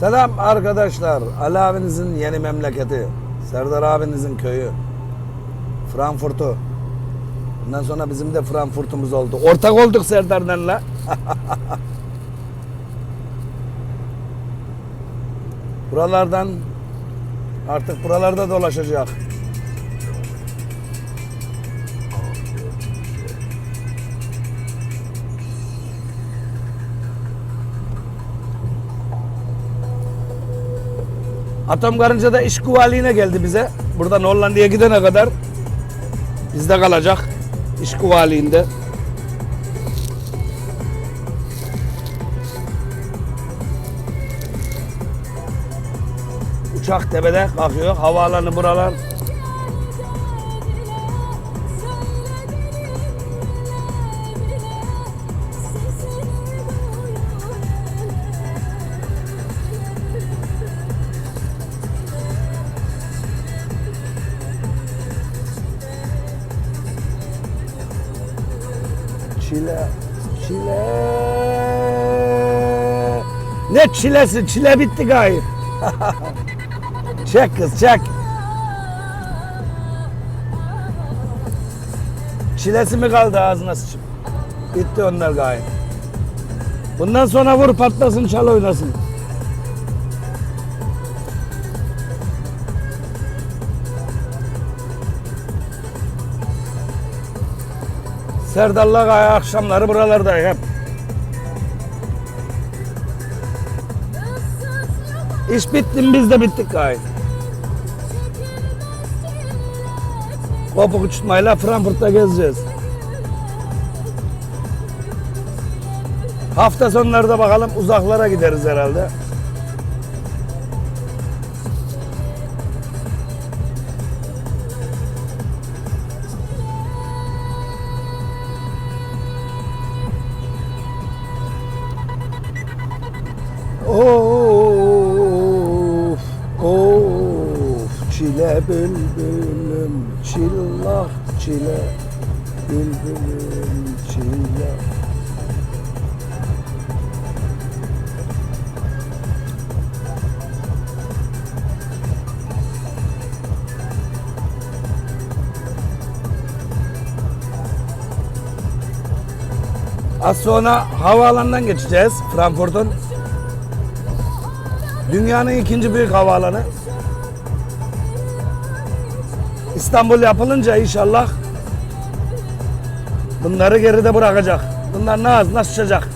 Selam arkadaşlar. Ali abinizin yeni memleketi. Serdar abinizin köyü. Frankfurt'u. Bundan sonra bizim de Frankfurt'umuz oldu. Ortak olduk Serdar'la. Buralardan artık buralarda dolaşacak. Atom Karınca da iş kuvaliğine geldi bize. Buradan Hollanda'ya gidene kadar bizde kalacak. İş kuvaliğinde. Uçak tepede kalkıyor. Havaalanı buralar. Çile, çile. Ne çilesi? Çile bitti gayet. çek kız çek. Çilesi mi kaldı ağzına sıçıp? Bitti onlar gayet. Bundan sonra vur patlasın çal oynasın. Serdar'la gayet akşamları buralarda hep. İş bitti mi biz de bittik gayet. Kopuk uçurtmayla Frankfurt'ta gezeceğiz. Hafta sonları da bakalım uzaklara gideriz herhalde. Bülbülüm, çillah çile, bülbülüm çile. Az sonra havaalanından geçeceğiz Frankfurt'un. Dünyanın ikinci büyük havaalanı. İstanbul yapılınca inşallah bunları geride bırakacak. Bunlar ne az nasıl sıçacak?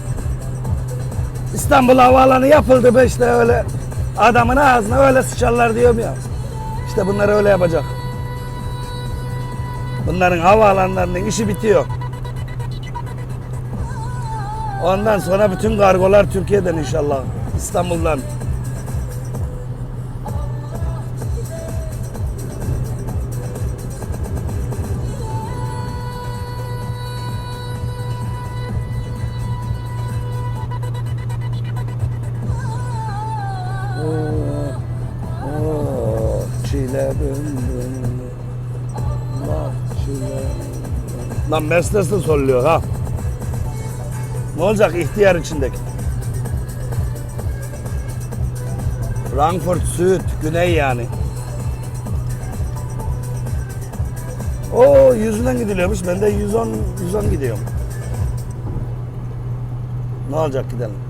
İstanbul havaalanı yapıldı be işte öyle adamın ağzına öyle sıçarlar diyorum ya. İşte bunları öyle yapacak. Bunların havaalanlarının işi bitiyor. Ondan sonra bütün kargolar Türkiye'den inşallah. İstanbul'dan. Vah çile. Lan Mercedes de solluyor ha. Ne olacak ihtiyar içindeki? Frankfurt Süd, güney yani. O yüzünden gidiliyormuş. Ben de 110 110 gidiyorum. Ne olacak gidelim.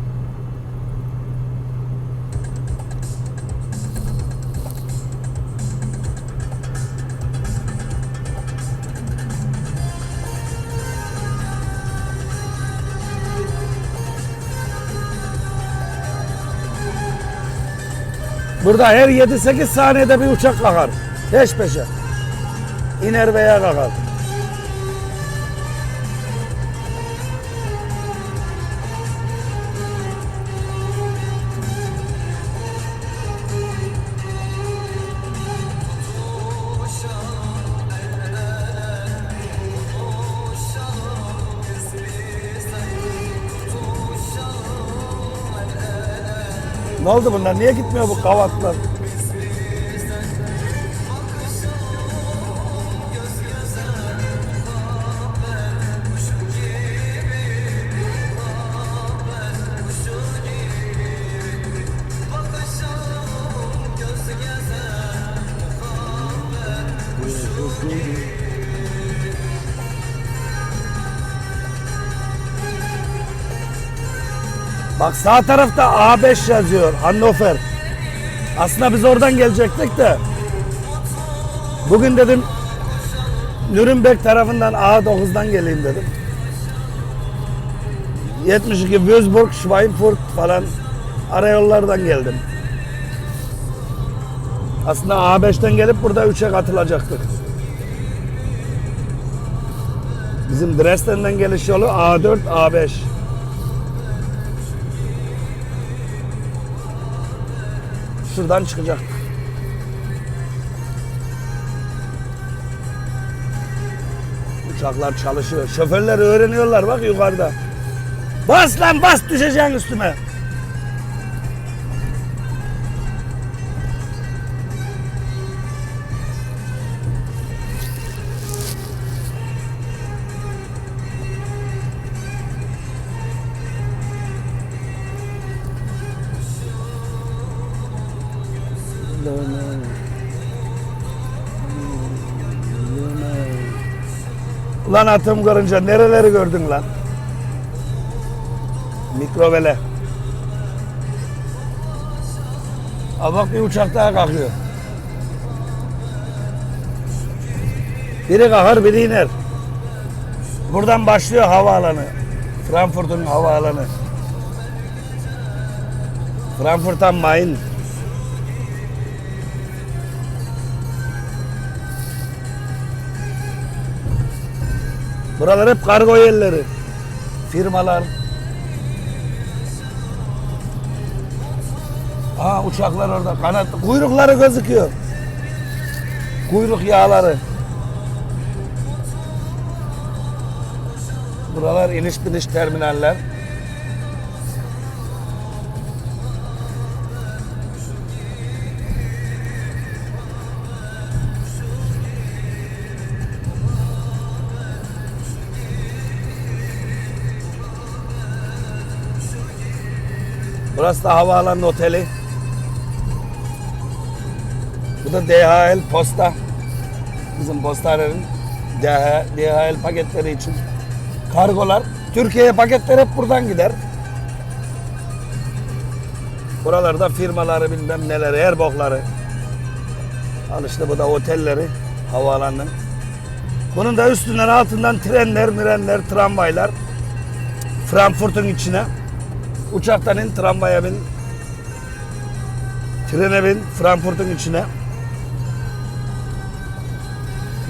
Burada her 7-8 saniyede bir uçak kalkar. Peş peşe. İner veya kalkar. Ne oldu bunlar? Niye gitmiyor bu kavatlar? Bak sağ tarafta A5 yazıyor Hannover. Aslında biz oradan gelecektik de. Bugün dedim Nürnberg tarafından A9'dan geleyim dedim. 72 Würzburg, Schweinfurt falan arayollardan geldim. Aslında A5'ten gelip burada 3'e katılacaktık. Bizim Dresden'den geliş yolu A4, A5. Şuradan çıkacak. Uçaklar çalışıyor. Şoförler öğreniyorlar bak yukarıda. Bas lan bas düşeceksin üstüme. Ulan atım görünce nereleri gördün lan? Mikrovele. Aa bak bir uçak daha kalkıyor. Biri kalkar biri iner. Buradan başlıyor havaalanı. Frankfurt'un havaalanı. Frankfurt am Main. Buralar hep kargo yerleri. Firmalar. Aa uçaklar orada. Kanat kuyrukları gözüküyor. Kuyruk yağları. Buralar iniş biniş terminaller. Burası da havaalanı oteli. Bu da DHL posta. Bizim postanenin DHL, paketleri için. Kargolar. Türkiye'ye paketler hep buradan gider. Buralarda firmaları bilmem neleri, her bokları. Al işte bu da otelleri, havaalanının. Bunun da üstünden altından trenler, mirenler, tramvaylar. Frankfurt'un içine. Uçaktan in, tramvaya bin. Trene bin, Frankfurt'un içine.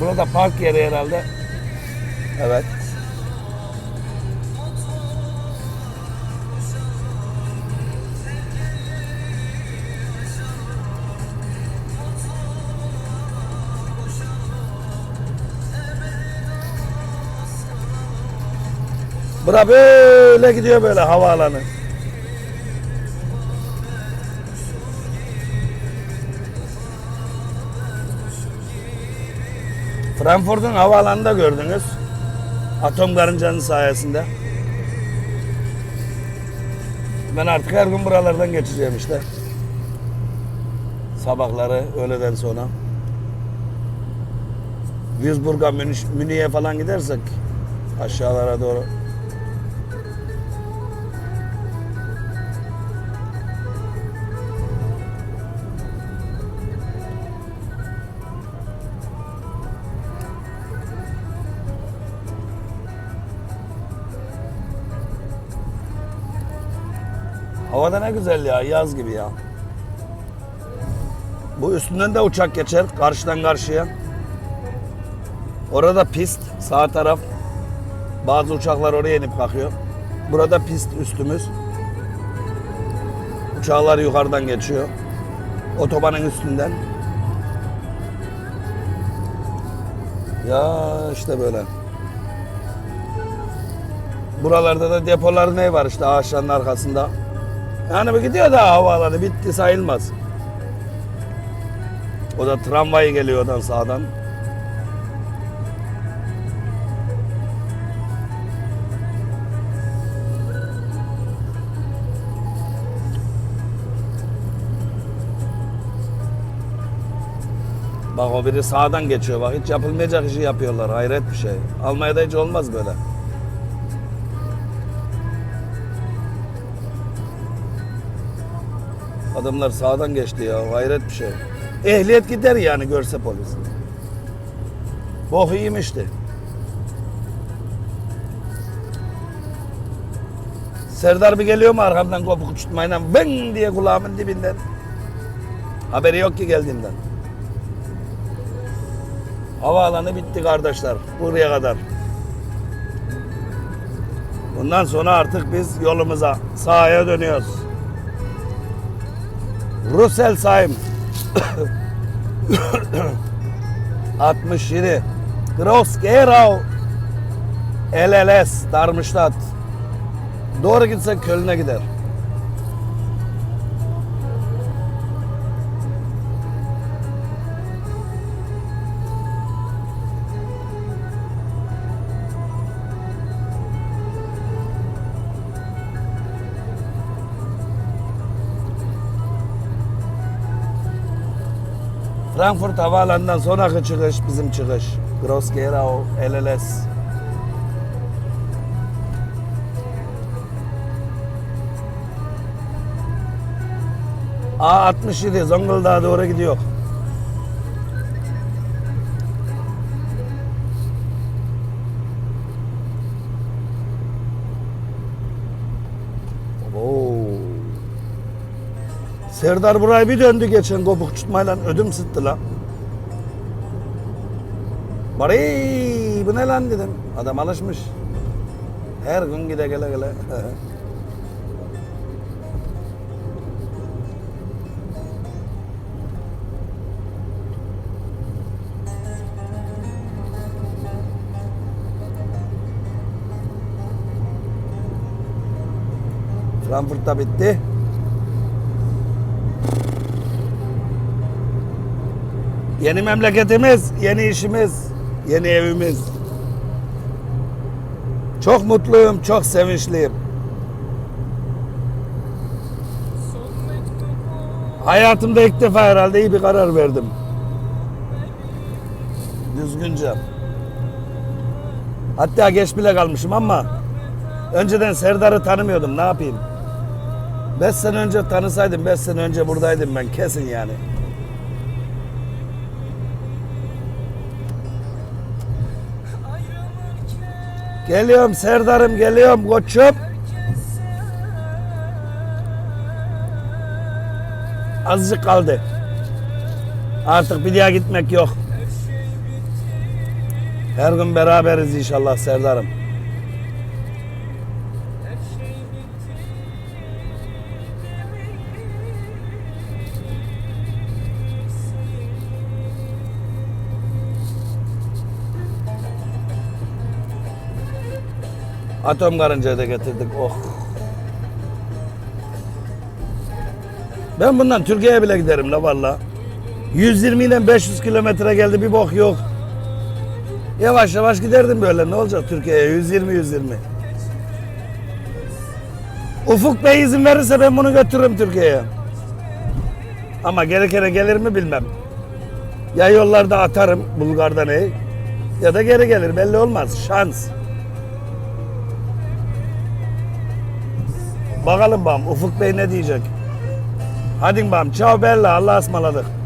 Burada park yeri herhalde. Evet. Bura böyle gidiyor böyle havaalanı. Frankfurt'un havaalanında gördünüz. Atom karıncanın sayesinde. Ben artık her gün buralardan geçeceğim işte. Sabahları öğleden sonra. Münih- Münih'e falan gidersek aşağılara doğru. Havada ne güzel ya, yaz gibi ya. Bu üstünden de uçak geçer karşıdan karşıya. Orada pist, sağ taraf. Bazı uçaklar oraya inip kalkıyor. Burada pist üstümüz. Uçaklar yukarıdan geçiyor. Otobanın üstünden. Ya işte böyle. Buralarda da depolar ne var işte ağaçların arkasında. Yani gidiyor da havaalanı bitti sayılmaz. O da tramvay geliyor oradan sağdan. Bak o biri sağdan geçiyor bak hiç yapılmayacak işi yapıyorlar hayret bir şey. Almanya'da hiç olmaz böyle. Adamlar sağdan geçti ya. Hayret bir şey. Ehliyet gider yani görse polis. Bok iyiymişti. Serdar bir geliyor mu arkamdan kopuk uçurtmayla ben diye kulağımın dibinden. Haberi yok ki geldiğimden. Havaalanı bitti kardeşler. Buraya kadar. Bundan sonra artık biz yolumuza sahaya dönüyoruz. Russelsheim 67 Gross-Gerau LLS Darmstadt. Doğru gitsek Köln'e gider. Frankfurt havaalanından sonraki çıkış bizim çıkış. Gross-Gerau LLS. A67 Zonguldak'a doğru gidiyor. Serdar burayı bir döndü geçen kopuk tutmayla ödüm sıktı lan. Bari bu ne lan dedim. Adam alışmış. Her gün gide gele gele. Frankfurt'ta bitti. Yeni memleketimiz, yeni işimiz, yeni evimiz. Çok mutluyum, çok sevinçliyim. Hayatımda ilk defa herhalde iyi bir karar verdim. Düzgünce. Hatta geç bile kalmışım ama önceden Serdar'ı tanımıyordum. Ne yapayım? 5 sene önce tanısaydım, 5 sene önce buradaydım ben kesin yani. Geliyorum Serdar'ım geliyorum koçum. Azıcık kaldı. Artık bir daha gitmek yok. Her gün beraberiz inşallah Serdar'ım. Atom karıncayı da getirdik. Oh. Ben bundan Türkiye'ye bile giderim la valla. 120 ile 500 kilometre geldi bir bok yok. Yavaş yavaş giderdim böyle ne olacak Türkiye'ye 120 120. Ufuk Bey izin verirse ben bunu götürürüm Türkiye'ye. Ama gerekene gelir mi bilmem. Ya yollarda atarım Bulgar'dan ey. Ya da geri gelir belli olmaz şans. Bakalım bam Ufuk Bey ne diyecek. Hadi bam. Ciao Bella. Allah'a ısmarladık.